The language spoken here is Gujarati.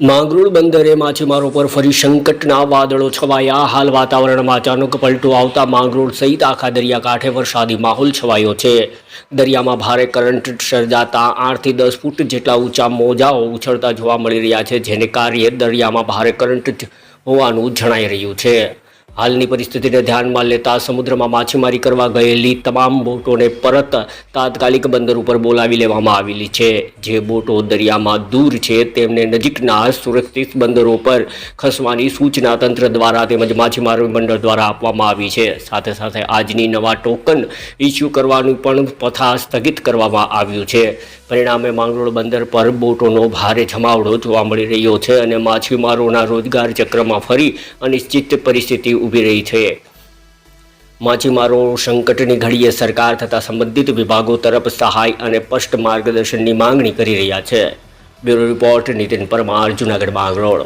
માંગરોળ બંદરે માછીમારો પર ફરી સંકટના વાદળો છવાયા. હાલ વાતાવરણમાં અચાનક પલટો આવતા માંગરોળ સહિત આખા દરિયાકાંઠે વરસાદી માહોલ છવાયો છે. દરિયામાં ભારે કરંટ સર્જાતા આઠથી દસ ફૂટ જેટલા ઊંચા મોજાઓ ઉછળતા જોવા મળી રહ્યા છે, જેને કાર્ય દરિયામાં ભારે કરંટ હોવાનું જણાઈ રહ્યું છે. હાલની પરિસ્થિતિને ધ્યાનમાં લેતા સમુદ્રમાં માછીમારી કરવા ગયેલી તમામ બોટોને પરત તાત્કાલિક બંદર ઉપર બોલાવી લેવામાં આવેલી છે. જે બોટો દરિયામાં દૂર છે તેમને નજીકના સુરક્ષિત બંદરો પર ખસવાની સૂચના તંત્ર દ્વારા તેમજ માછીમારો મંડળ દ્વારા આપવામાં આવી છે. સાથે સાથે આજની નવા ટોકન ઇસ્યુ કરવાનું પણ પથા સ્થગિત કરવામાં આવ્યું છે. પરિણામે માંગરોળ બંદર પર બોટોનો ભારે જમાવડો જોવા મળી રહ્યો છે અને માછીમારોના રોજગાર ચક્રમાં ફરી અનિશ્ચિત પરિસ્થિતિ ઊભી રહી છે. માછીમારો સંકટની ઘડીએ સરકાર તથા સંબંધિત વિભાગો તરફ સહાય અને સ્પષ્ટ માર્ગદર્શનની માંગણી કરી રહ્યા છે. Bureau report Nitin Parmar, Junagadh Mangrol